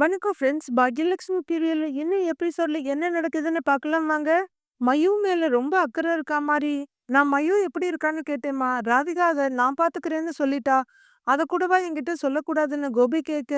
வணக்கம் ஃப்ரெண்ட்ஸ். பாக்யலட்சுமி சீரியல்ல இன்னும் எபிசோட்ல என்ன நடக்குதுன்னு பார்க்கலாம் வாங்க. மயு மேல ரொம்ப அக்கறை இருக்கா மாதிரி நான் மயு எப்படி இருக்கான்னு கேட்டேம்மா ராதிகா அதை நான் பார்த்துக்கிறேன்னு சொல்லிட்டா. அத கூடவா என்கிட்ட சொல்லக்கூடாதுன்னு கோபி கேட்க,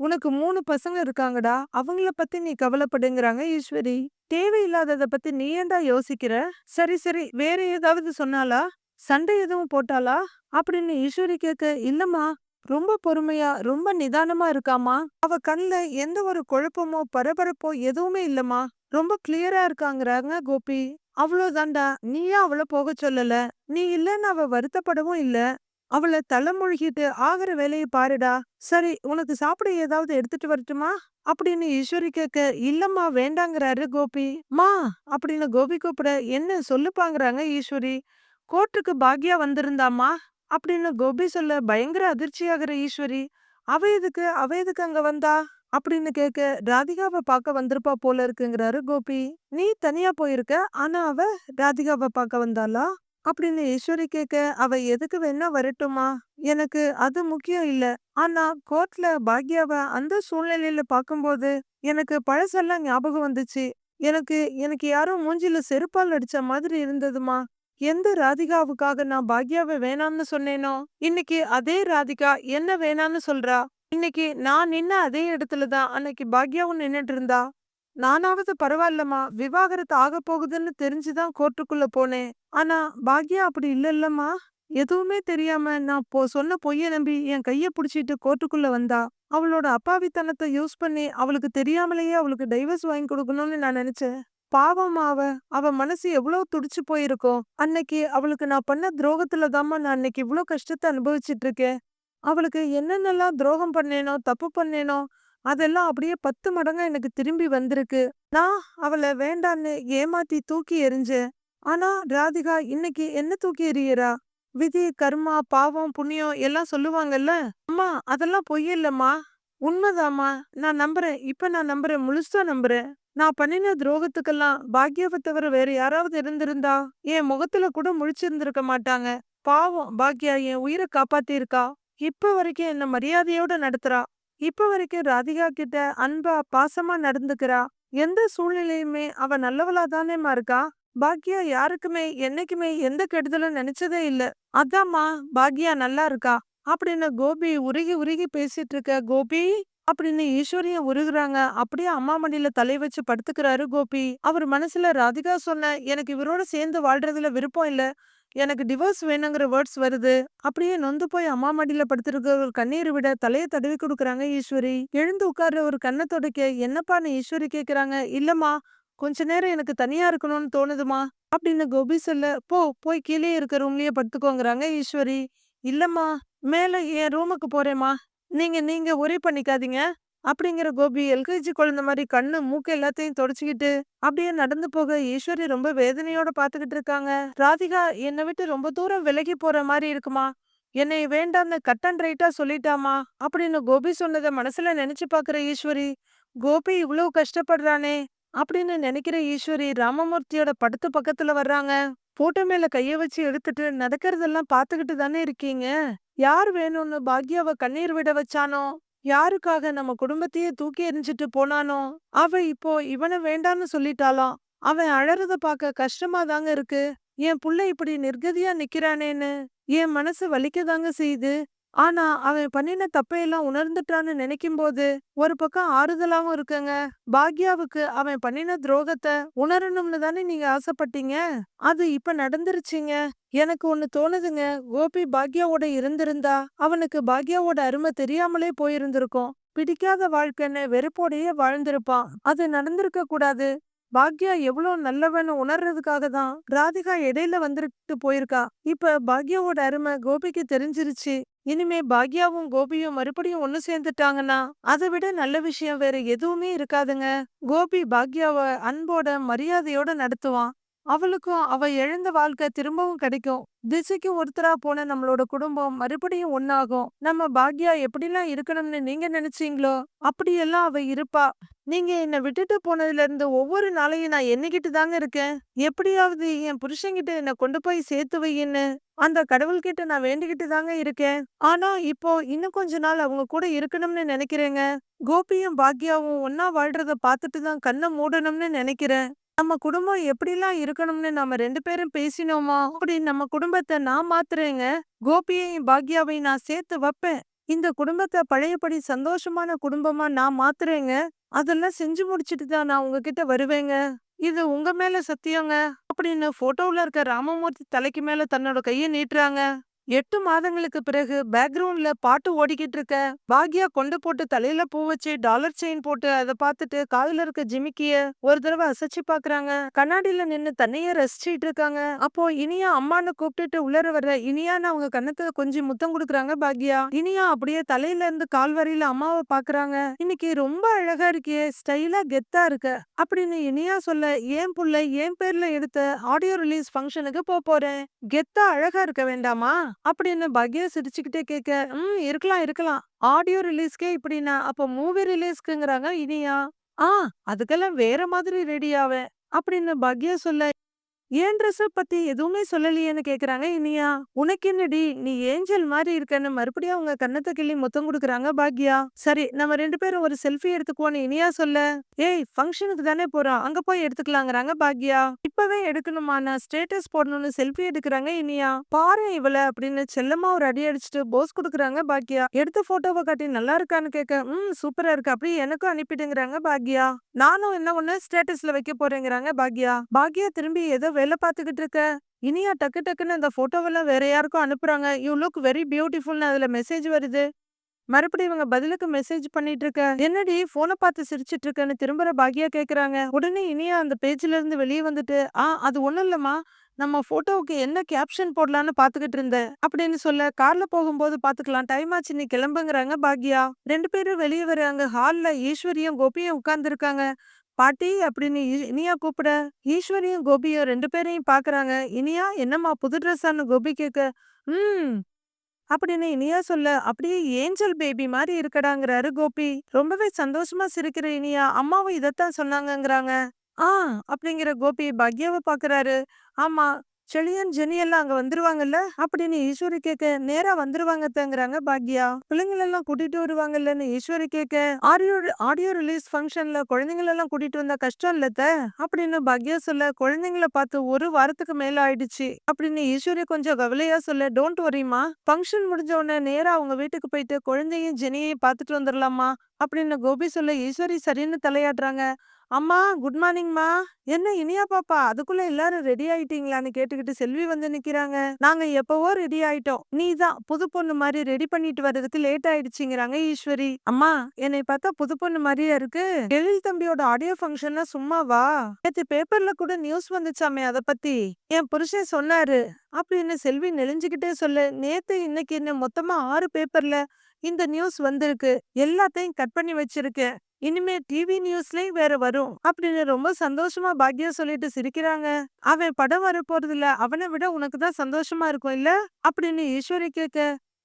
உனக்கு மூணு பசங்க இருக்காங்கடா. அவங்கள பத்தி நீ கவலைப்படுங்கிறாங்க ஈஸ்வரி. தேவையில்லாதத பத்தி நீ ஏண்டா யோசிக்கிற? சரி சரி வேற ஏதாவது சொன்னாலா சண்டை எதுவும் போட்டாளா? அப்படின்னு ஈஸ்வரி கேட்க, இல்லம்மா ரொம்ப பொறுமையா, ரொம்ப நிதானமா இருக்காம்மா. அவ கண்ல எந்த ஒரு குழப்பமோ, பரபரப்போ எதுவுமே இல்லம்மா. ரொம்ப கிளியரா இருக்காங்கறாங்க கோபி. அவ்வளோதான்டா. நீயா அவளை அவள போகச் சொல்லல? நீ இல்லன்னு அவ வருத்தப்படவும் இல்ல. அவள தலைமுழுகிட்டு ஆகிற வேலைய பாருடா. சரி உனக்கு சாப்பிட ஏதாவது எடுத்துட்டு வரட்டுமா? அப்படின்னு ஈஸ்வரி கேட்க, இல்லம்மா வேண்டாங்கறாரு கோபி. மா அப்படின்னு கோபி கூப்பிட, என்ன சொல்லுப்பாங்கறாங்க ஈஸ்வரி. கோர்ட்டுக்கு பாக்யா வந்திருந்தாமா அப்படின்னு கோபி சொல்ல பயங்கர அதிர்ச்சியாகிற ஈஸ்வரி, அவ எதுக்கு அவ எதுக்கு அங்க வந்தா? அப்படின்னு கேட்க, ராதிகாவ பார்க்க வந்திருப்பா போல இருக்குங்கிறாரு கோபி. நீ தனியா போயிருக்க. ஆனா அவ ராதிகாவ பார்க்க வந்தாளா? அப்படின்னு ஈஸ்வரி கேட்க, அவ எதுக்கு வேணா வரட்டுமா? எனக்கு அது முக்கியம் இல்ல. ஆனா கோர்ட்ல பாக்யாவ அந்த சூழ்நிலையில பார்க்கும்போது எனக்கு பழசெல்லாம் ஞாபகம் வந்துச்சு. எனக்கு எனக்கு யாரும் மூஞ்சில செருப்பால் அடிச்ச மாதிரி இருந்ததுமா. எந்த ராதிகாவுக்காக நான் பாக்யாவ வேணாம்னு சொன்னேனோ, இன்னைக்கு அதே ராதிகா என்ன வேணாம்னு சொல்றா. இன்னைக்கு நான் நின்ன அதே இடத்துல தான் அன்னைக்கு பாக்யாவும் நின்னுட்டு இருந்தா. நானாவது பரவாயில்லம்மா. விவாகரத்து ஆகப் போகுதுன்னு தெரிஞ்சுதான் கோர்ட்டுக்குள்ள போனேன். ஆனா பாக்யா அப்படி இல்லல்லம்மா. எதுவுமே தெரியாம நான் போ சொன்ன பொய்ய நம்பி என் கைய புடிச்சிட்டு கோர்ட்டுக்குள்ள வந்தா. அவளோட அப்பாவித்தனத்த யூஸ் பண்ணி அவளுக்கு தெரியாமலேயே அவளுக்கு டைவர்ஸ் வாங்கி கொடுக்கணும்னு நான் நினைச்சேன். பாவம்மா அவ. அவ மனசு எவ்வளவு துடிச்சு போயிருக்கோம் அன்னைக்கு அவளுக்கு நான் பண்ண துரோகத்துல தாம்மா நான் அன்னைக்கு இவ்ளோ கஷ்டத்த அனுபவிச்சுட்டு இருக்கேன். அவளுக்கு என்னென்னலாம் துரோகம் பண்ணேனோ, தப்பு பண்ணேனோ, அதெல்லாம் அப்படியே 10 மடங்கா எனக்கு திரும்பி வந்திருக்கு. நான் அவள வேண்டான்னு ஏமாத்தி தூக்கி எறிஞ்சேன். ஆனா ராதிகா இன்னைக்கு என்ன தூக்கி எறியறா? விதி, கர்மா, பாவம், புண்ணியம் எல்லாம் சொல்லுவாங்கல்ல. அம்மா அதெல்லாம் பொய்யில்லம்மா உண்மைதாம்மா. நான் நம்புறேன். இப்ப நான் நம்புறேன். முழுசா நம்புறேன். நான் பண்ணின துரோகத்துக்கெல்லாம் பாக்யாவை தவிர வேற யாராவது இருந்திருந்தா, என் முகத்துல கூட முழிச்சிருந்திருக்க மாட்டாங்க. பாவம் பாக்யா என் உயிர காப்பாத்திருக்கா இப்ப வரைக்கும் என்ன மரியாதையோட நடத்துறா. இப்ப வரைக்கும் ராதிகா கிட்ட அன்பா, பாசமா நடந்துக்கிறா. எந்த சூழ்நிலையுமே அவ நல்லவளா தானேம்மா இருக்கா. பாக்யா யாருக்குமே என்னைக்குமே எந்த கெடுதலும் நினைச்சதே இல்ல. அதாம்மா பாக்யா நல்லா இருக்கா. அப்படின்னு கோபி உருகி உருகி பேசிட்டு இருக்க, கோபி அப்படின்னு ஈஸ்வரியை உருகுறாங்க. அப்படியே அம்மா மடியில தலை வச்சு படுத்துக்கிறாரு கோபி. அவர் மனசுல ராதிகா சொன்ன எனக்கு இவரோட சேர்ந்து வாழ்றதுல விருப்பம் இல்ல. எனக்கு டிவோர்ஸ் வேணுங்கிற வேர்ட்ஸ் வருது. அப்படியே நொந்து போய் அம்மா மடியில படுத்திருக்க ஒரு கண்ணீர் விட தலைய தடவி கொடுக்கறாங்க ஈஸ்வரி. எழுந்து உட்கார்ற ஒரு கண்ண தொடக்க என்னப்பான்னு ஈஸ்வரி கேக்குறாங்க. இல்லம்மா கொஞ்ச நேரம் எனக்கு தனியா இருக்கணும்னு தோணுதுமா. அப்படின்னு கோபி சொல்ல, போ போய் கீழே இருக்க ரூம்லயே படுத்துக்கோங்கறாங்க ஈஸ்வரி. இல்லம்மா மேல என் ரூமுக்கு போறேம்மா. நீங்க நீங்க ஒரே பண்ணிக்காதீங்க. அப்படிங்கிற கோபி எல்கேஜி குழந்தை மாதிரி கண்ணு மூக்கு எல்லாத்தையும் தொடச்சிக்கிட்டு அப்படியே நடந்து போக ஈஸ்வரி ரொம்ப வேதனையோட பாத்துக்கிட்டு இருக்காங்க. ராதிகா என்னை விட்டு ரொம்ப தூரம் விலகி போற மாதிரி இருக்குமா. என்னை வேண்டாம்னு கட் அண்ட் ரைட்டா சொல்லிட்டாமா. அப்படின்னு கோபி சொன்னதை மனசுல நினைச்சு பாக்குற ஈஸ்வரி, கோபி இவ்வளவு கஷ்டப்படுறானே அப்படின்னு நினைக்கிற ஈஸ்வரி ராமமூர்த்தியோட படத்து பக்கத்துல வர்றாங்க. போட்டோ மேல கைய வச்சு எடுத்துட்டு நடக்கிறதெல்லாம் பார்த்துக்கிட்டு தானே இருக்கீங்க. யார் வேணும்னு பாக்யாவை கண்ணீர் விட வச்சானோ, யாருக்காக நம்ம குடும்பத்தையே தூக்கி எறிஞ்சிட்டு போனானோ, அவ இப்போ இவனை வேண்டான்னு சொல்லிட்டாளாம். அவன் அழறத பார்க்க கஷ்டமா தாங்க இருக்கு. என் புள்ள இப்படி நிர்கதியா நிக்கிறானேன்னு என் மனசு வலிக்கதாங்க செய்யுது. ஆனா அவன் பண்ணின தப்பையெல்லாம் உணர்ந்துட்டான்னு நினைக்கும்போது ஒரு பக்கம் ஆறுதலாவும் இருக்குங்க. பாக்யாவுக்கு அவன் பண்ணின துரோகத்தை உணரணும்னு தானே நீங்க ஆசைப்பட்டீங்க. அது இப்ப நடந்துருச்சுங்க. எனக்கு ஒன்னு தோணுதுங்க. கோபி பாக்யாவோட இருந்திருந்தா அவனுக்கு பாக்யாவோட அருமை தெரியாமலே போயிருந்திருக்கும். பிடிக்காத வாழ்க்கைன்னு வெறுப்போடையே வாழ்ந்திருப்பான். அது நடந்திருக்க கூடாது. பாக்யா எவ்வளவு நல்லவன்னு உணர்றதுக்காக தான் ராதிகா இடையில வந்துட்டு போயிருக்கா. இப்ப பாக்யாவோட அருமை கோபிக்கு தெரிஞ்சிருச்சு. இனிமே பாக்யாவும் கோபியும் மறுபடியும் ஒன்னு சேர்ந்துட்டாங்கன்னா அதை விட நல்ல விஷயம் வேற எதுவுமே இருக்காதுங்க. கோபி பாக்யாவ அன்போட மரியாதையோட நடத்துவான். அவளுக்கும் அவ எழுந்த வாழ்க்கை திரும்பவும் கிடைக்கும். திசைக்கு ஒருத்தரா போன நம்மளோட குடும்பம் மறுபடியும் ஒன்னாகும் நம்ம பாக்யா எப்படிலாம் இருக்கணும்னு நீங்க நினைச்சீங்களோ அப்படியெல்லாம் அவ இருப்பா. நீங்க என்ன விட்டுட்டு போனதுல இருந்து ஒவ்வொரு நாளையும் நான் எண்ணிக்கிட்டு தாங்க இருக்கேன்? எப்படியாவது என் புருஷன்கிட்ட என்ன கொண்டு போய் சேர்த்து வையின்னு அந்த கடவுள்கிட்ட நான் வேண்டிக்கிட்டு தாங்க இருக்கேன். ஆனா இப்போ இன்னும் கொஞ்ச நாள் அவங்க கூட இருக்கணும்னு நினைக்கிறேங்க. கோபியும் பாக்யாவும் ஒன்னா வாழ்றத பார்த்துட்டு தான் கண்ணை மூடணும்னு நினைக்கிறேன். நம்ம குடும்பம் எப்படிலாம் இருக்கணும்னு நாம ரெண்டு பேரும் பேசினோமா? அப்படி நம்ம குடும்பத்தை நான் மாத்துறேங்க. கோபியையும் பாக்யாவையும் நான் சேர்த்து வைப்பேன். இந்த குடும்பத்தை பழையபடி சந்தோஷமான குடும்பமா நான் மாத்துறேங்க. அதெல்லாம் செஞ்சு முடிச்சிட்டு தான் நான் உங்ககிட்ட வருவேங்க. இது உங்க மேல சத்தியங்க. அப்படின்னு போட்டோவில் இருக்க ராமமூர்த்தி தலைக்கு மேல தன்னோட கையை நீட்டுறாங்க. எட்டு மாதங்களுக்கு பிறகு பேக்ரவுண்ட்ல பாட்டு ஓடிக்கிட்டு இருக்க. பாக்யா கொண்டு போட்டு தலையில பூ வச்சு டாலர் செயின் போட்டு அதை பார்த்துட்டு காதுல இருக்க ஜிமிக்கிய ஒரு தடவை அசைச்சு பாக்குறாங்க. கண்ணாடியில நின்னு தன்னையே ரசிச்சிட்டு இருக்காங்க. அப்போ இனியா அம்மான்னு கூப்பிட்டுட்டு உள்ளர வர்ற இனியான்னு அவங்க கண்ணத்துல கொஞ்சம் முத்தம் கொடுக்குறாங்க பாக்யா. இனியா அப்படியே தலையில இருந்து கால் வரையில அம்மாவை பாக்குறாங்க. இன்னைக்கு ரொம்ப அழகா இருக்கியே ஸ்டைலா கெத்தா இருக்க அப்படின்னு இனியா சொல்ல ஏன் புள்ள ஏன் பேர்ல எடுத்த ஆடியோ ரிலீஸ் ஃபங்க்ஷனுக்கு போக போறேன்? கெத்தா அழகா இருக்க வேண்டாமா? அப்படின்னு பக்யா சிரிச்சுக்கிட்டே கேட்க ம் இருக்கலாம் இருக்கலாம். ஆடியோ ரிலீஸ்க்கே இப்படின்னா அப்ப மூவி ரிலீஸ்க்குங்கிறாங்க இனியா? ஆ அதுக்கெல்லாம் வேற மாதிரி ரெடி ஆவேன். அப்படின்னு பக்யா சொல்ல ஏன் ட்ரெஸ் பத்தி எதுவுமே சொல்லலையேன்னு கேக்குறாங்க இனியா? உனக்கு என்னடி? நீ ஏஞ்சல் மாதிரி இருக்கன்னு மறுபடியும் அவங்க கண்ணத்தை கிள்ளி மொத்தம் கொடுக்குறாங்க பாக்யா. சரி நம்ம ரெண்டு பேரும் ஒரு செல்ஃபி எடுத்துக்குவோன்னு இனியா சொல்ல. ஏய் ஃபங்க்ஷனுக்கு தானே போறோம் அங்க போய் எடுத்துக்கலாங்கிறாங்க பாக்யா. இப்பவே எடுக்கணுமா? நான் ஸ்டேட்டஸ் போடணும்னு செல்ஃபி எடுக்கிறாங்க இனியா. பாரு இவள அப்படின்னு செல்லமா ஒரு அடி அடிச்சுட்டு போஸ் கொடுக்குறாங்க பாக்யா. எடுத்த போட்டோவை காட்டி நல்லா இருக்கான்னு கேட்க ம் சூப்பரா இருக்கு. அப்படி எனக்கும் அனுப்பிடுங்கிறாங்க பாக்யா. நானும் என்ன ஒண்ணு ஸ்டேட்டஸ்ல வைக்க போறேங்கிறாங்க பாக்யா. பாக்யா திரும்பி ஏதோ வேலை பார்த்துக்கிட்டு இருக்க. இனியா டக்கு டக்குன்னு அந்த போட்டோவெல்லாம் வேற யாருக்கும் அனுப்புறாங்க. யூ லுக் வெரி பியூட்டிஃபுல்னு அதுல மெசேஜ் வருது. மறுபடியும் இவங்க பதிலுக்கு மெசேஜ் பண்ணிட்டு இருக்க என்னடி போனை பார்த்து சிரிச்சிட்டு இருக்கன்னு திரும்புற பாக்கியா கேக்குறாங்க. உடனே இனியா அந்த பேஜ்ல இருந்து வெளியே வந்துட்டு ஆ அது ஒண்ணும் இல்லம்மா. நம்ம போட்டோவுக்கு என்ன கேப்ஷன் போடலான்னு பாத்துக்கிட்டு இருந்தேன். அப்படின்னு சொல்ல கார்ல போகும்போது பாத்துக்கலாம் டைம் ஆச்சு நீ கிளம்புங்கிறாங்க பாக்யா. ரெண்டு பேரும் வெளியே வராங்க. ஹால்ல ஈஸ்வரியும் கோபியும் உட்கார்ந்து இருக்காங்க பாட்டி அப்படின்னு இனியா கூப்பிட ஈஸ்வரியும் கோபியும் ரெண்டு பேரையும் பாக்குறாங்க. இனியா என்னம்மா புது ட்ரெஸ்ஸான்னு கோபி கேட்க ம் அப்படின்னு இனியா சொல்ல அப்படியே ஏஞ்சல் பேபி மாதிரி இருக்கடாங்கிறாரு கோபி. ரொம்பவே சந்தோஷமா சிரிக்கிற இனியா. அம்மாவும் இதைத்தான் சொன்னாங்கங்கிறாங்க. ஆ அப்படிங்கிற கோபி பாக்யாவை பாக்குறாரு. ஆமா செழியன் ஜெனி எல்லாம் அங்க வந்துருவாங்கல்ல? அப்படின்னு ஈஸ்வரி கேட்க நேரா வந்துருவாங்கத்தங்கிறாங்க பாக்யா. பிள்ளைங்கள எல்லாம் கூட்டிட்டு வருவாங்கல்லன்னு ஈஸ்வரி கேட்க ஆடியோ ஆடியோ ரிலீஸ் ஃபங்க்ஷன்ல குழந்தைங்கள எல்லாம் கூட்டிட்டு வந்தா கஷ்டம் இல்லத்த? அப்படின்னு பாக்யா சொல்ல குழந்தைங்கள பார்த்து ஒரு வாரத்துக்கு மேல ஆயிடுச்சு. அப்படின்னு ஈஸ்வரி கொஞ்சம் கவலையா சொல்ல டோன்ட் வரிமா ஃபங்க்ஷன் முடிஞ்ச உடனே நேரா அவங்க வீட்டுக்கு போயிட்டு குழந்தையும் ஜெனியையும் பார்த்துட்டு வந்துடலாமா அப்படின்னு கோபி சொல்ல ஈஸ்வரி சரின்னு தலையாடுறாங்க அம்மா குட் மார்னிங்மா. என்ன இனியா பாப்பா? அதுக்குள்ள எல்லாரும் ரெடி ஆயிட்டீங்களான்னு கேட்டுக்கிட்டு செல்வி வந்து நிக்கிறாங்க. நாங்க எப்பவோ ரெடி ஆயிட்டோம். நீ தான் புது பொண்ணு மாதிரி ரெடி பண்ணிட்டு வர்றதுக்கு லேட் ஆயிடுச்சுங்கிறாங்க ஈஸ்வரி. அம்மா என்னை பார்த்தா புது பொண்ணு மாதிரியா இருக்கு? எழில் தம்பியோட ஆடியோ ஃபங்க்ஷன்னா சும்மாவா நேத்து பேப்பர்ல கூட நியூஸ் வந்துச்சாமே அத பத்தி. என் புருஷன் சொன்னாரு. அப்படின்னு செல்வி நெளிஞ்சுக்கிட்டே சொல்லு. நேத்து இன்னைக்கு என்ன மொத்தமா ஆறு பேப்பர்ல இந்த நியூஸ் வந்திருக்கு. எல்லாத்தையும் கட் பண்ணி வச்சிருக்கேன். இனிமே டிவி நியூஸ்லயும் வேற வரும் அப்படின்னு ரொம்ப சந்தோஷமா பாக்யா சொல்லிட்டு சிரிக்கிறாங்க. அவன் படம் வர போறது இல்ல அவனை விட உனக்கு தான் சந்தோஷமா இருக்கும் இல்ல? அப்படின்னு ஈஸ்வரி கேட்க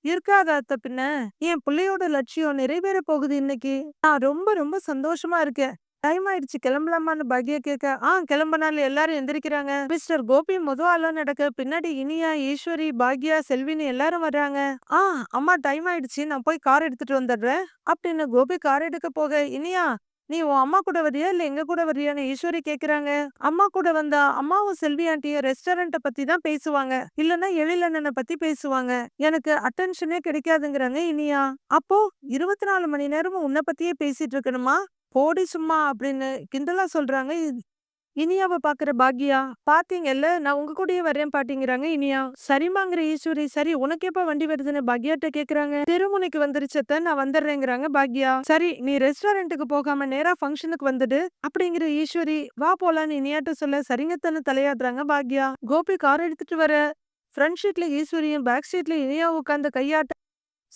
இருக்காத அத்த பின்ன. என் பிள்ளையோட லட்சியம் நிறைவேற போகுது இன்னைக்கு. நான் ரொம்ப ரொம்ப சந்தோஷமா இருக்கேன். டைம் ஆயிடுச்சு. கிளம்பலாமான்னு பாக்யா கேட்க ஆ கிளம்பனால எல்லாரும் எந்திரிக்கிறாங்க. மிஸ்டர் கோபி முத ஆளா நடக்க. பின்னாடி இனியா ஈஸ்வரி பாக்யா செல்வின்னு எல்லாரும் வர்றாங்க. ஆ அம்மா டைம் ஆயிடுச்சு. நான் போய் கார் எடுத்துட்டு வந்துடுறேன். அப்படின்னு கோபி கார் எடுக்க போக இனியா நீ உன் அம்மா கூட வரியா இல்ல எங்க கூட வரியான்னு ஈஸ்வரி கேக்குறாங்க. அம்மா கூட வந்தா அம்மாவும் செல்வி ஆண்டிய ரெஸ்டாரண்ட்ட பத்தி தான் பேசுவாங்க. இல்லன்னா எழிலண்ணனை பத்தி பேசுவாங்க. எனக்கு அட்டென்ஷனே கிடைக்காதுங்கிறாங்க இனியா. அப்போ இருபத்தி நாலு மணி நேரமும் உன்னை பத்தியே பேசிட்டு இருக்கணுமா? போடி சும்மா அப்படின்னு கிண்டலா சொல்றாங்க. இனியாவை பாக்குற பாக்யா? பாத்தீங்கல்ல நான் உங்க கூடயே வரேன் பாட்டிங்கிறாங்க இனியா. சரிமாங்கிற ஈஸ்வரி சரி உனக்கு எப்ப வண்டி வருதுன்னு பாக்யாட்ட கேக்குறாங்க. திருமுனைக்கு வந்துருச்சத்த நான் வந்துடுறேங்கிறாங்க பாக்யா. சரி நீ ரெஸ்டாரண்ட்டுக்கு போகாம நேரா ஃபங்க்ஷனுக்கு வந்துடு அப்படிங்கிற ஈஸ்வரி வா போலான்னு இனியாட்ட சொல்ல சரிங்கத்தன்னு தலையாடுறாங்க பாக்யா. கோபி கார் எடுத்துட்டு வர. ஃப்ரண்ட் ஷீட்ல ஈஸ்வரியும் பேக் ஷீட்ல இனியா உட்காந்து கையாட்ட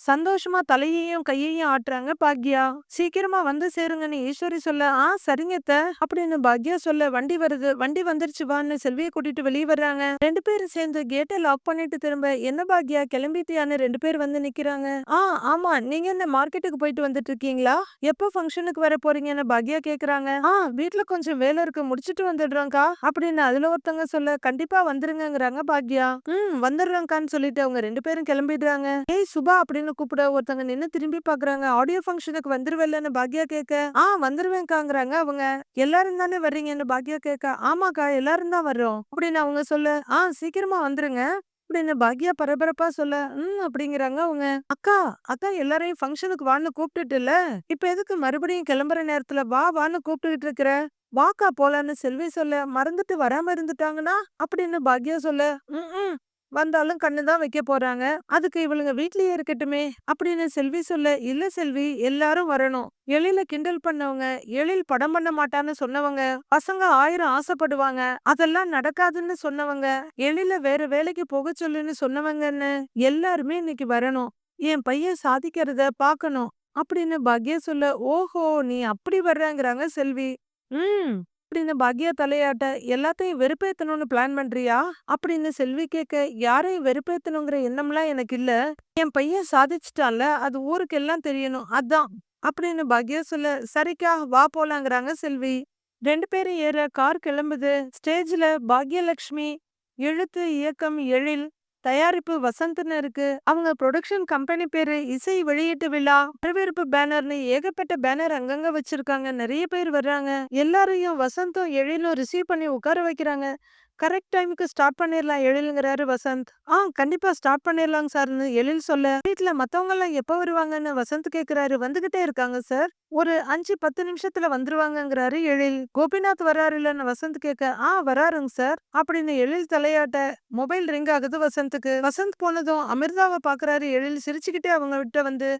சந்தோஷமா தலையையும் கையையும் ஆட்டுறாங்க. பாக்யா சீக்கிரமா வந்து சேருங்கன்னு ஈஸ்வரி சொல்ல ஆ சரிங்கத்தை அப்படின்னு பாக்யா சொல்ல வண்டி வருது வண்டி வந்துருச்சு வான்னு செல்வியை கூட்டிட்டு வெளியே வர்றாங்க. ரெண்டு பேரும் சேர்ந்து கேட்டை லாக் பண்ணிட்டு திரும்ப என்ன பாக்யா கிளம்பிட்டியான்னு ரெண்டு பேர் வந்து நிக்கிறாங்க. ஆ ஆமா நீங்க என்ன மார்க்கெட்டுக்கு போயிட்டு வந்துட்டு இருக்கீங்களா? எப்போ ஃபங்க்ஷனுக்கு வர போறீங்கன்னு பாக்யா கேக்குறாங்க. ஆ வீட்டுல கொஞ்சம் வேலை இருக்கு முடிச்சிட்டு வந்துடுறோம்க்கா. அப்படின்னு அதுல ஒருத்தவங்க சொல்ல கண்டிப்பா வந்துருங்கிறாங்க பாக்யா. ம் வந்துடுறோங்கான்னு சொல்லிட்டு அவங்க ரெண்டு பேரும் கிளம்பிடுறாங்க. ஏய் சுபா அப்படின்னு கூப்பிட ஒருத்தங்க நின்னு திரும்பி பாக்குறாங்க. ஆடியோ ஃபங்க்ஷனுக்கு வந்துருவேலன்னு பாக்யா கேட்க ஆ வந்துருவேன்க்காங்கிறாங்க அவங்க. எல்லாரும் தானே வர்றீங்கன்னு பாக்யா கேட்க ஆமாக்கா எல்லாரும் தான் வர்றோம். அப்படின்னு அவங்க சொல்ல. ஆ சீக்கிரமா வந்துருங்க. அப்படின்னு பாக்யா பரபரப்பா சொல்ல ம் அப்படிங்கிறாங்க அவங்க. அக்கா அக்கா எல்லாரையும் ஃபங்க்ஷனுக்கு வான்னு கூப்பிட்டுட்டுல இப்ப எதுக்கு மறுபடியும் கிளம்புற நேரத்துல வா வான்னு கூப்பிட்டுக்கிட்டு இருக்கிற? வாக்கா போலான்னு செல்வி சொல்ல மறந்துட்டு வராம இருந்துட்டாங்கன்னா? அப்படின்னு பாக்யா சொல்ல ம். வந்தாலும் கண்ணு தான் வைக்க போறாங்க. அதுக்கு இவளுங்க வீட்லயே இருக்கட்டுமே அப்படின்னு செல்வி சொல்ல இல்ல செல்வி எல்லாரும் வரணும். எழில கிண்டல் பண்ணவங்க எழில் படம் பண்ண மாட்டான்னு சொன்னவங்க பசங்க ஆயிரம் ஆசைப்படுவாங்க. அதெல்லாம் நடக்காதுன்னு சொன்னவங்க எழில வேற வேலைக்கு போக சொல்லுன்னு சொன்னவங்கன்னு எல்லாருமே இன்னைக்கு வரணும். என் பையன் சாதிக்கிறத பாக்கணும். அப்படின்னு பாக்யா சொல்ல ஓஹோ நீ அப்படி வர்றாங்கிறாங்க செல்வி. ம். அப்படின்னு பாக்யா தலையாட்ட எல்லாத்தையும் வெறுப்பேத்தணும்னு பிளான் பண்றியா? அப்படின்னு செல்வி கேட்க யாரையும் வெறுப்பேத்தணுங்கிற எண்ணம்லாம் எனக்கு இல்ல. என் பையன் சாதிச்சிட்டான்ல அது ஊருக்கு எல்லாம் தெரியணும். அதான் அப்படின்னு பாக்யா சொல்ல சரிக்கா வா போலாங்கிறாங்க செல்வி. ரெண்டு பேரும் ஏற கார் கிளம்புது. ஸ்டேஜ்ல பாக்யலட்சுமி எழுத்து இயக்கம் எழில். தயாரிப்பு வசந்த்னு இருக்கு அவங்க ப்ரொடக்ஷன் கம்பெனி பேரு இசை வெளியீட்டு விழா வரவேற்பு பேனர்னு ஏகப்பட்ட பேனர் அங்கங்க வச்சிருக்காங்க. நிறைய பேர் வர்றாங்க. எல்லாரையும் வசந்தும் எழிலும் ரிசீவ் பண்ணி உட்கார வைக்கிறாங்க. கரெக்ட் டைமுக்கு ஸ்டார்ட் பண்ணிடலாம் எழிலுங்கிறாரு வசந்த். ஆ கண்டிப்பா ஸ்டார்ட் பண்ணிடலாங்க சார்னு எழில் சொல்ல. வீட்டுல மத்தவங்க எல்லாம் எப்ப வருவாங்கன்னு வசந்த் கேக்குறாரு. வந்துகிட்டே இருக்காங்க சார். ஒரு அஞ்சு பத்து நிமிஷத்துல வந்துருவாங்கங்கிறாரு எழில். கோபிநாத் வராரு இல்லன்னு வசந்த் கேட்க ஆ வராருங்க சார். அப்படின்னு எழில் தலையாட்ட மொபைல் ரிங் ஆகுது வசந்துக்கு வசந்த் போனதும் அமிர்தாவை பாக்குறாரு எழில். சிரிச்சுக்கிட்டே அவங்க விட்ட வந்து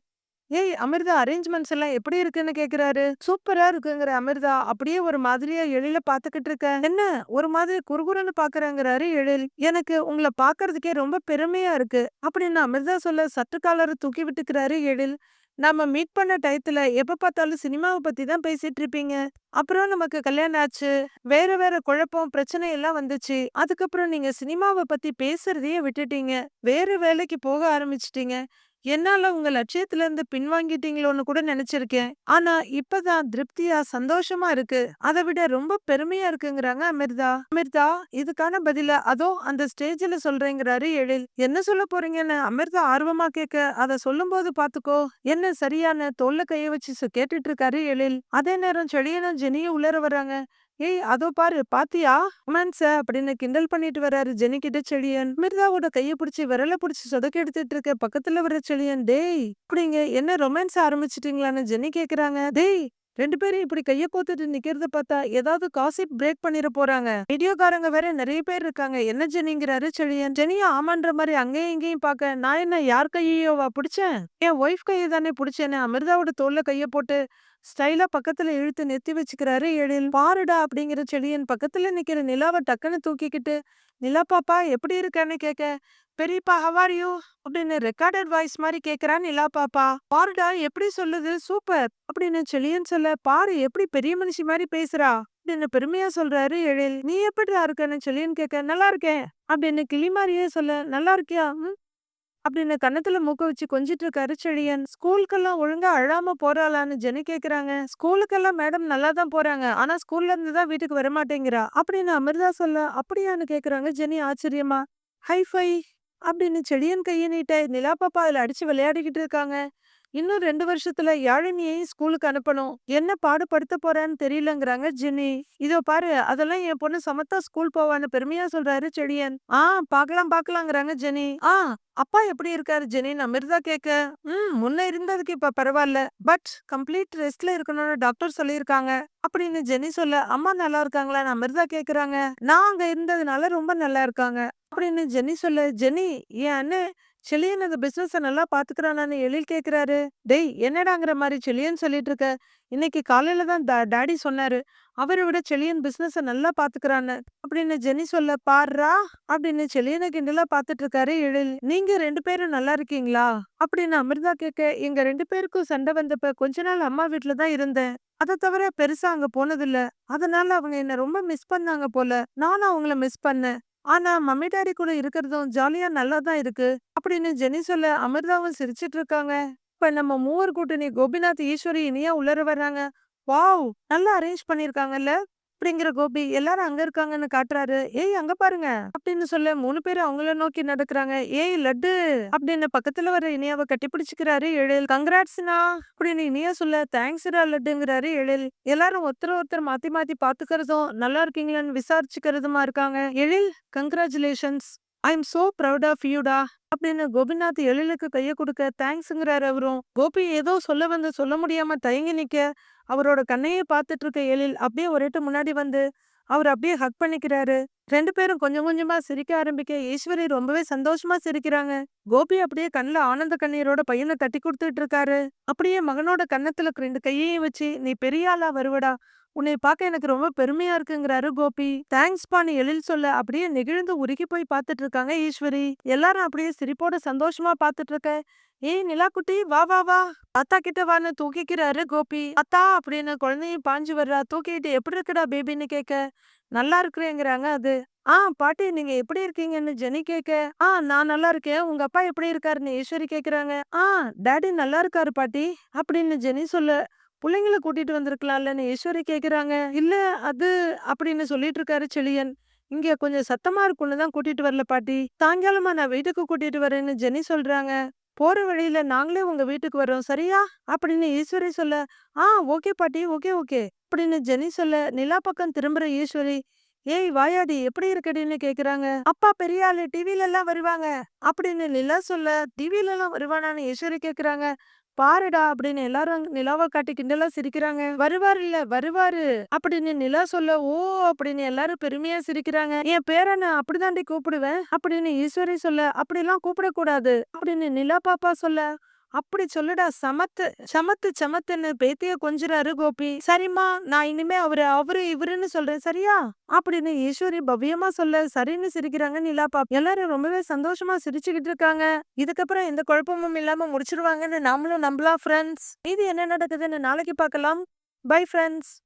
ஏய் அமிர்தா அரேஞ்ச்மெண்ட்ஸ் எல்லாம் எப்படி இருக்குன்னு கேக்குறாரு? சூப்பரா இருக்குங்கிற அமிர்தா அப்படியே ஒரு மாதிரியா எழில பாத்துக்கிட்டு இருக்க? என்ன ஒரு மாதிரி குறுகுறுன்னு பாக்குறாங்கிறாரு எழில். எனக்கு உங்களை பாக்குறதுக்கே ரொம்ப பெருமையா இருக்கு. அப்படின்னு அமிர்தா சொல்ல சற்று காலரை தூக்கி விட்டுக்கிறாரு எழில். நம்ம மீட் பண்ண டயத்துல எப்ப பார்த்தாலும் சினிமாவை பத்தி தான் பேசிட்டு இருப்பீங்க. அப்புறம் நமக்கு கல்யாணம் ஆச்சு. வேற வேற குழப்பம் பிரச்சனை எல்லாம் வந்துச்சு. அதுக்கப்புறம் நீங்க சினிமாவை பத்தி பேசுறதையே விட்டுட்டீங்க. வேற வேலைக்கு போக ஆரம்பிச்சிட்டீங்க. என்னால உங்க லட்சியத்துல இருந்து பின்வாங்கிட்டீங்களோன்னு கூட நினைச்சிருக்கேன். ஆனா இப்பதான் திருப்தியா சந்தோஷமா இருக்கு. அதை விட ரொம்ப பெருமையா இருக்குங்கிறாங்க அமிர்தா. அமிர்தா இதுக்கான பதில அதோ அந்த ஸ்டேஜ்ல சொல்றேங்கிறாரு எழில். என்ன சொல்ல போறீங்கன்னு அமிர்தா ஆர்வமா கேட்க அதை சொல்லும் போது பாத்துக்கோ. என்ன சரியான தோல்ல கைய வச்சு கேட்டுட்டு இருக்காரு எழில். அதே நேரம் செழியனும் ஜெனியும் உள்ளர வராங்க. ஏய் அதோ பாரு பாத்தியா? ரொமான்ஸ அப்படின்னு கிண்டல் பண்ணிட்டு வராரு ஜெனி கிட்ட செழியன். மிர்தாவோட கைய பிடிச்சி விரல பிடிச்சி சொதக்க எடுத்துட்டு இருக்க பக்கத்துல வர செழியன். டேய் அப்படிங்க என்ன ரொமான்ஸ் ஆரம்பிச்சிட்டீங்களான்னு ஜெனி கேக்குறாங்க. டேய் ரெண்டு பேரும் இப்படி கைய கோத்துட்டு நிக்கிறத பார்த்தா ஏதாவது காசிப் பிரேக் பண்ணிட போறாங்க. வீடியோக்காரங்க வேற நிறைய பேர் இருக்காங்க. என்ன ஜெனிங்கிறாரு செழியன்? ஜெனியா ஆமான்ற மாதிரி அங்கேயும் இங்கேயும் பார்க்க நான் என்ன யார் கையையோவா பிடிச்சேன்? என் ஒய்ஃப் கையை தானே பிடிச்சேன்னு அமிர்தாவோட தோல்ல கைய போட்டு ஸ்டைலா பக்கத்துல இழுத்து நிறுத்தி வச்சுக்கிறாரு. எழில் பாருடா அப்படிங்கிற செடியின் பக்கத்துல நிக்கிற நிலாவை டக்குன்னு தூக்கிக்கிட்டு நிலா பாப்பா எப்படி இருக்கன்னு கேட்க பெரியப்பா ஹவாரியூ அப்படின்னு ரெக்கார்டட் வாய்ஸ் மாதிரி கேக்குறா நிலா பாப்பா. பாருடா எப்படி சொல்லுது? சூப்பர் அப்படின்னு செழியன் சொல்ல பாரு எப்படி பெரிய மனுஷி மாதிரி பேசுறா அப்படின்னு பெருமையா சொல்றாரு எழில். நீ எப்படிடா இருக்கன்னு? செழியன் கேட்க நல்லா இருக்கேன் அப்படின்னு கிளி மாதிரியே சொல்ல நல்லா இருக்கியா? அப்படின்னு கன்னத்துல மூக்க வச்சு கொஞ்சிட்டு இருக்காரு செழியன் ஸ்கூலுக்கெல்லாம் ஒழுங்கா அழாம போறாளான்னு ஜெனி கேக்குறாங்க. ஸ்கூலுக்கெல்லாம் மேடம் நல்லா தான் போறாங்க. ஆனா ஸ்கூல்ல இருந்து தான் வீட்டுக்கு வரமாட்டேங்கிறா அப்படின்னு அமிர்தா சொல்ல அப்படியான்னு கேக்குறாங்க ஜெனி ஆச்சரியமா. ஹைஃபை அப்படின்னு செடியன் கையை நீட்ட நிலா பாப்பா அதுல அடிச்சு விளையாடிக்கிட்டு இருக்காங்க. இன்னும் ரெண்டு வருஷத்துல யாழினியையும் ஸ்கூலுக்கு அனுப்பணும். என்ன பாடுபடுத்த போறேன்னு தெரியலங்கிறாங்க ஜெனி இதோ பாரு அதெல்லாம் என் பொண்ணு சமத்தா ஸ்கூல் போவான்னு பெருமையா சொல்றாரு செடியன். ஆ பாக்கலாம் பாக்கலாங்கிறாங்க ஜெனி ஆ அப்பா எப்படி இருக்காரு நான் அமிர்தா கேக்க. ம் முன்ன இருந்ததுக்கு இப்ப பரவாயில்ல பட் கம்ப்ளீட் ரெஸ்ட்ல இருக்கணும்னு டாக்டர் சொல்லியிருக்காங்க. அப்படின்னு ஜெனி சொல்ல அம்மா நல்லா இருக்காங்களா? நான் மிருதா கேக்குறாங்க. நான் அங்க இருந்ததுனால ரொம்ப நல்லா இருக்காங்க. அப்படின்னு ஜெனி சொல்ல ஜெனி என் அண்ணன் சிலியன் அந்த பிசினஸ நல்லா பாத்துக்கிறானான்னு எழில் கேக்குறாரு. டேய் என்னடாங்கிற மாதிரி செலியன் சொல்லிட்டு இருக்க இன்னைக்கு காலையில தான் டாடி சொன்னாரு அவரை விட செலியன் பிசினஸ நல்லா பாத்துக்கிறான்னு அப்படின்னு ஜெனி சொல்ல பாருறா அப்படின்னு செலியனை கிண்டலா பாத்துட்டு இருக்காரு எழில். நீங்க ரெண்டு பேரும் நல்லா இருக்கீங்களா? அப்படின்னு அமிர்தா கேட்க எங்க ரெண்டு பேருக்கும் சண்டை வந்தப்ப கொஞ்ச நாள் அம்மா வீட்டுல தான் இருந்தேன். அதை தவிர பெருசா அங்க போனதில்ல. அதனால அவங்க என்ன ரொம்ப மிஸ் பண்ணாங்க போல. நானும் அவங்கள மிஸ் பண்ணேன். ஆனா மம்மி டாடி கூட இருக்கிறதும் ஜாலியா நல்லா தான் இருக்கு அப்படின்னு ஜெனி சொல்ல அமிர்தாவும் சிரிச்சிட்டு இருக்காங்க இப்ப நம்ம மூவர் கூட்டணி கோபிநாத் ஈஸ்வரி இனியா உள்ளர வர்றாங்க. வாவ்! நல்லா அரேஞ்ச் பண்ணிருக்காங்கல்ல? அப்படிங்கிற கோபி எல்லாரும் அங்க இருக்காங்கன்னு காட்டுறாரு. ஏய் அங்க பாருங்க. அப்படின்னு சொல்ல மூணு பேரும் அவங்கள நோக்கி நடக்கிறாங்க. ஏய் லட்டு! அப்படின்னு பக்கத்துல வர இனியாவை கட்டி பிடிச்சுக்கிறாரு எழில். கங்கராட்ஸ்னா அப்படின்னு இனியா சொல்ல தேங்க்ஸ்டா லட்டுங்கிறாரு எழில். எல்லாரும் ஒருத்தர் ஒருத்தர் மாத்தி மாத்தி பாத்துக்கிறதும் நல்லா இருக்கீங்களான்னு விசாரிச்சுக்கிறதுமா இருக்காங்க. Ezhil congratulations I am so proud of யூடா அப்படின்னு கோபிநாத் எழிலுக்கு கைய கொடுக்க தேங்க்ஸ்ங்கிறாரு அவரும். கோபி ஏதோ சொல்ல வந்து சொல்ல முடியாம தயங்கி நிக்க அவரோட கண்ணையே பார்த்துட்டு இருக்க எழில் அப்படியே ஒரேட்டு முன்னாடி வந்து அவர் அப்படியே ஹக் பண்ணிக்கிறாரு. ரெண்டு பேரும் கொஞ்சம் கொஞ்சமா சிரிக்க ஆரம்பிக்க ஈஸ்வரி ரொம்பவே சந்தோஷமா சிரிக்கிறாங்க. கோபி அப்படியே கண்ணுல ஆனந்த கண்ணீரோட பையனை தட்டி கொடுத்துட்டு இருக்காரு. அப்படியே மகனோட கன்னத்துல ரெண்டு கையையும் வச்சு நீ பெரிய ஆளா வருவடா உன்னை பார்க்க எனக்கு ரொம்ப பெருமையா இருக்குங்கிறாரு கோபி. தேங்க்ஸ் பானு எழில் சொல்ல அப்படியே நெகிழ்ந்து உருகி போய் பார்த்துட்டு இருக்காங்க ஈஸ்வரி. எல்லாரும் அப்படியே சிரிப்போட சந்தோஷமா பார்த்துட்டு இருக்க ஏய் நிலா குட்டி வா வா வா. அத்தா கிட்ட வான்னு தூக்கிக்கிறாரு கோபி. அத்தா அப்படின்னு குழந்தையும் பாஞ்சு வர்றா. தூக்கிட்டு எப்படி இருக்குடா பேபின்னு கேட்க? நல்லா இருக்கிறேங்கிறாங்க அது. ஆ பாட்டி நீங்க எப்படி இருக்கீங்கன்னு ஜெனி கேட்க. ஆ நான் நல்லா இருக்கேன். உங்க அப்பா எப்படி இருக்காருன்னு ஈஸ்வரி கேக்குறாங்க ஆ டேடி நல்லா இருக்காரு பாட்டி. அப்படின்னு ஜெனி சொல்ல புள்ளைங்கள கூட்டிட்டு வந்திருக்கலாம்லன்னு ஈஸ்வரி கேக்குறாங்க. இல்ல அது அப்படின்னு சொல்லிட்டு இருக்காரு செழியன். இங்க கொஞ்சம் சத்தமா இருக்கும்னு தான் கூட்டிட்டு வரல பாட்டி. சாயங்காலமா நான் வீட்டுக்கு கூட்டிட்டு வரேன்னு ஜெனி சொல்றாங்க. போற வழியில நாங்களே உங்க வீட்டுக்கு வரோம் சரியா? அப்படின்னு ஈஸ்வரி சொல்ல ஆ ஓகே பாட்டி ஓகே ஓகே அப்படின்னு ஜெனி சொல்ல நிலா பக்கம் திரும்புற ஈஸ்வரி ஏய் வாயாடி எப்படி இருக்கடின்னு கேக்குறாங்க. அப்பா பெரிய ஆளு டிவில எல்லாம் வருவாங்க அப்படின்னு நிலா சொல்ல டிவில எல்லாம் வருவானான்னு ஈஸ்வரி கேக்குறாங்க. பாருடா அப்படின்னு எல்லாரும் நிலாவை காட்டி கிண்டலா சிரிக்கிறாங்க. வருவாரு இல்ல வருவாரு அப்படின்னு நிலா சொல்ல ஓ அப்படின்னு எல்லாரும் பெருமையா சிரிக்கிறாங்க. என் பேரனை அப்படிதாண்டி கூப்பிடுவேன் அப்படின்னு ஈஸ்வரி சொல்ல அப்படிலாம் கூப்பிடக்கூடாது அப்படின்னு நிலா பாப்பா சொல்ல அப்படி சொல்லுடா சமத்து சமத்து சமத்துன்னு பேத்திய கொஞ்சிறாரு கோபி. சரிம்மா நான் இனிமே அவரு அவரு இவருன்னு சொல்றேன் சரியா? அப்படின்னு ஈஸ்வரி பவ்யமா சொல்ல சரின்னு சிரிக்கிறாங்க நிலா பாப். எல்லாரும் ரொம்பவே சந்தோஷமா சிரிச்சுக்கிட்டு இருக்காங்க. இதுக்கப்புறம் எந்த குழப்பமும் இல்லாம முடிச்சிருவாங்கன்னு நாமளும் நம்பலாம் ஃப்ரெண்ட்ஸ் இது என்ன நடக்குதுன்னு நாளைக்கு பார்க்கலாம். Bye friends